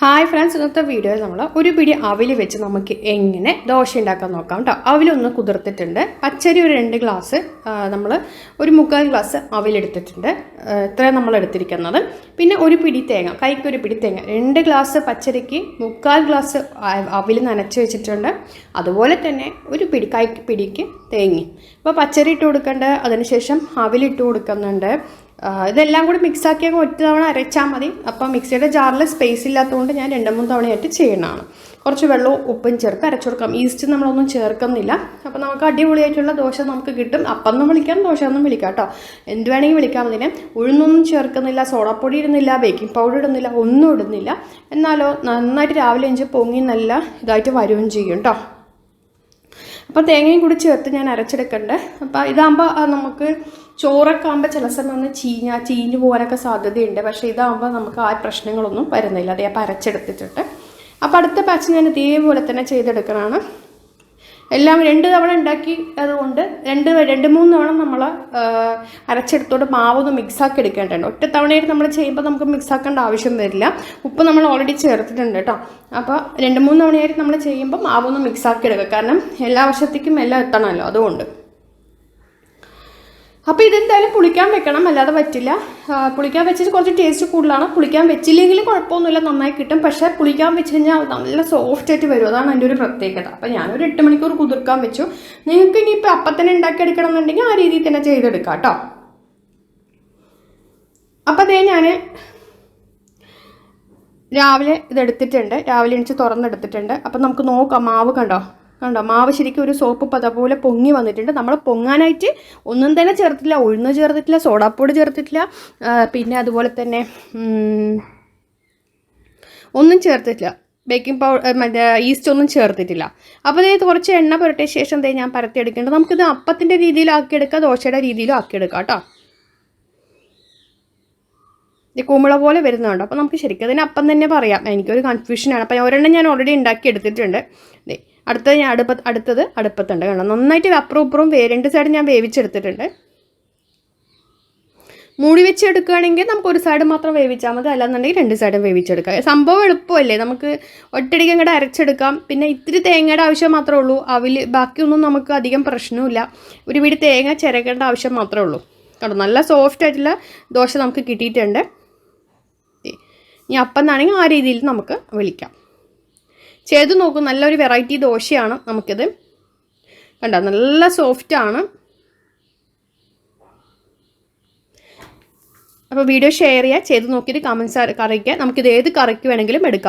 Hi friends ഇന്നത്തെ വീഡിയോയിൽ നമ്മൾ ഒരു പിടി അവിൽ വെച്ച് നമുക്ക് എങ്ങനെ ദോശ ഉണ്ടാക്കാൻ നോക്കാം കേട്ടോ അവിലൊന്ന് കുതിർത്തിട്ടുണ്ട്. പച്ചരി ഒരു രണ്ട് ഗ്ലാസ് നമ്മൾ ഒരു മുക്കാൽ ഗ്ലാസ് അവിലെടുത്തിട്ടുണ്ട് ഇത്രയും നമ്മൾ എടുത്തിരിക്കുന്നത്. പിന്നെ ഒരു പിടി തേങ്ങ കൈക്ക് ഒരു പിടി തേങ്ങ. രണ്ട് ഗ്ലാസ് പച്ചരിക്ക് മുക്കാൽ ഗ്ലാസ് അവിൽ നനച്ച് വെച്ചിട്ടുണ്ട്. അതുപോലെ തന്നെ ഒരു പിടി കൈക്ക് പിടിക്ക് തേങ്ങി അപ്പോൾ പച്ചരി ഇട്ട് കൊടുക്കേണ്ട. അതിനുശേഷം അവിലിട്ട് കൊടുക്കുന്നുണ്ട്. ഇതെല്ലാം കൂടി മിക്സാക്കി അങ്ങ് ഒറ്റ തവണ അരച്ചാൽ മതി. അപ്പോൾ മിക്സിയുടെ ജാറിൽ സ്പേസ് ഇല്ലാത്തതുകൊണ്ട് ഞാൻ രണ്ട് മൂന്ന് തവണയായിട്ട് ചെയ്യണതാണ് കുറച്ച് വെള്ളവും ഉപ്പും ചേർത്ത് അരച്ചു കൊടുക്കാം. ഈസ്റ്റ് നമ്മളൊന്നും ചേർക്കുന്നില്ല. അപ്പോൾ നമുക്ക് അടിപൊളിയായിട്ടുള്ള ദോശ നമുക്ക് കിട്ടും. അപ്പം എന്നും വിളിക്കാം ദോശ എന്നും വിളിക്കാം കേട്ടോ. എന്ത് വേണമെങ്കിൽ വിളിക്കാം അതിനെ. ഉഴുന്നൊന്നും ചേർക്കുന്നില്ല. സോഡാപ്പൊടി ഇടുന്നില്ല. ബേക്കിംഗ് പൗഡർ ഇടുന്നില്ല. ഒന്നും ഇടുന്നില്ല. എന്നാലോ നന്നായിട്ട് രാവിലെ അഞ്ച് പൊങ്ങി നല്ല ഇതായിട്ട് വരുകയും ചെയ്യും കേട്ടോ. അപ്പോൾ തേങ്ങയും കൂടി ചേർത്ത് ഞാൻ അരച്ചെടുക്കണ്ടേ. അപ്പോൾ ഇതാകുമ്പോൾ നമുക്ക് ചോറൊക്കെ ആകുമ്പോൾ ചില സമയം ഒന്ന് ചീഞ്ഞ ചീഞ്ഞു പോകാനൊക്കെ സാധ്യതയുണ്ട്. പക്ഷേ ഇതാകുമ്പോൾ നമുക്ക് ആ പ്രശ്നങ്ങളൊന്നും വരുന്നില്ല. അതേ അപ്പോൾ അപ്പോൾ അടുത്ത പാച്ച് ഞാൻ ഇതേപോലെ തന്നെ ചെയ്തെടുക്കണമാണ് എല്ലാം രണ്ട് തവണ ഉണ്ടാക്കി അതുകൊണ്ട് രണ്ട് രണ്ട് മൂന്ന് തവണ നമ്മൾ അരച്ചെടുത്തോട്ട് മാവൊന്ന് മിക്സാക്കി എടുക്കേണ്ടതുണ്ട് ഒറ്റ തവണയായിട്ട് നമ്മൾ ചെയ്യുമ്പോൾ നമുക്ക് മിക്സാക്കേണ്ട ആവശ്യം വരില്ല. ഉപ്പ് നമ്മൾ ഓൾറെഡി ചേർത്തിട്ടുണ്ട് കേട്ടോ അപ്പോൾ രണ്ട് മൂന്ന് തവണയായിട്ട് നമ്മൾ ചെയ്യുമ്പോൾ മാവൊന്ന് മിക്സാക്കി എടുക്കുക കാരണം എല്ലാ വർഷത്തേക്കും എല്ലാം എത്തണമല്ലോ അതുകൊണ്ട്. അപ്പോൾ ഇതെന്തായാലും പുളിക്കാൻ വെക്കണം അല്ലാതെ പറ്റില്ല. പുളിക്കാൻ വെച്ചിട്ട് കുറച്ച് ടേസ്റ്റ് കൂടുതലാണ്. പുളിക്കാൻ വെച്ചില്ലെങ്കിലും കുഴപ്പമൊന്നുമില്ല നന്നായി കിട്ടും. പക്ഷേ പുളിക്കാൻ വെച്ച് കഴിഞ്ഞാൽ നല്ല സോഫ്റ്റ് ആയിട്ട് വരും. അതാണ് എന്റെ ഒരു പ്രത്യേകത. അപ്പോൾ ഞാനൊരു എട്ട് മണിക്കൂർ കുതിർക്കാൻ വെച്ചു. നിങ്ങൾക്ക് ഇനിയിപ്പോൾ അപ്പം തന്നെ ഉണ്ടാക്കിയെടുക്കണം എന്നുണ്ടെങ്കിൽ ആ രീതിയിൽ തന്നെ ചെയ്തെടുക്കാം കേട്ടോ. അപ്പോൾ അതേ ഞാൻ രാവിലെ ഇതെടുത്തിട്ടുണ്ട്. രാവിലെ എണിച്ച് തുറന്നെടുത്തിട്ടുണ്ട്. അപ്പം നമുക്ക് നോക്കാം. മാവ് കണ്ടോ? കണ്ടോ? മാവ് ശരിക്കും ഒരു സോപ്പ് പത പോലെ പൊങ്ങി വന്നിട്ടുണ്ട്. നമ്മൾ പൊങ്ങാനായിട്ട് ഒന്നും തന്നെ ചേർത്തിട്ടില്ല. ഉഴുന്ന് ചേർത്തിട്ടില്ല. സോഡാപ്പൊടി ചേർത്തിട്ടില്ല. പിന്നെ അതുപോലെ തന്നെ ഒന്നും ചേർത്തിട്ടില്ല. ബേക്കിംഗ് പൗഡർ മറ്റേ ഈസ്റ്റ് ഒന്നും ചേർത്തിട്ടില്ല. അപ്പോൾ ഇത് കുറച്ച് എണ്ണ പുരട്ടിയ ശേഷം ദേ ഞാൻ പരത്തിയെടുക്കേണ്ടത് നമുക്കിത് അപ്പത്തിന്റെ രീതിയിലാക്കിയെടുക്കാം ദോശയുടെ രീതിയിലും ആക്കിയെടുക്കാം കേട്ടോ. ഈ കുമിള പോലെ വരുന്നുണ്ട്. അപ്പോൾ നമുക്ക് ശരിക്കും അതിന് അപ്പം തന്നെ പറയാം. എനിക്കൊരു കൺഫ്യൂഷനാണ് അപ്പോൾ ഒരെണ്ണം ഞാൻ ഓൾറെഡി ഉണ്ടാക്കി എടുത്തിട്ടുണ്ട്. അടുത്തത് ഞാൻ അടുപ്പ അടുത്തത് അടുപ്പത്തുണ്ട് കാരണം നന്നായിട്ട് അപ്പുറം ഇപ്പുറവും രണ്ട് സൈഡ് ഞാൻ വേവിച്ചെടുത്തിട്ടുണ്ട്. മൂടി വെച്ച് എടുക്കുകയാണെങ്കിൽ നമുക്ക് ഒരു സൈഡ് മാത്രം വേവിച്ചാൽ മതി. അല്ലാന്നുണ്ടെങ്കിൽ രണ്ട് സൈഡും വേവിച്ചെടുക്കാം. സംഭവം എളുപ്പമല്ലേ? നമുക്ക് ഒറ്റടിക്ക് അങ്ങോട്ട് അരച്ചെടുക്കാം. പിന്നെ ഇത്തിരി തേങ്ങയുടെ ആവശ്യം മാത്രമേ ഉള്ളൂ. അവിൽ ബാക്കിയൊന്നും നമുക്ക് അധികം പ്രശ്നമില്ല ഒരു വീട് തേങ്ങ ചിരകേണ്ട ആവശ്യം മാത്രമേ ഉള്ളൂ. കണ്ടോ? നല്ല സോഫ്റ്റ് ആയിട്ടുള്ള ദോശ നമുക്ക് കിട്ടിയിട്ടുണ്ട്. ഇനി അപ്പം എന്നാണെങ്കിൽ ആ രീതിയിൽ നമുക്ക് വിളിക്കാം. ചെയ്ത് നോക്കും. നല്ലൊരു വെറൈറ്റി ദോശയാണ് നമുക്കിത്. കണ്ട? നല്ല സോഫ്റ്റാണ് അപ്പോൾ വീഡിയോ ഷെയർ ചെയ്യുക ചെയ്ത് നോക്കിയിട്ട് കമൻസ് അറിയിക്കുക നമുക്കിത് ഏത് കറിക്ക് വേണമെങ്കിലും എടുക്കാം.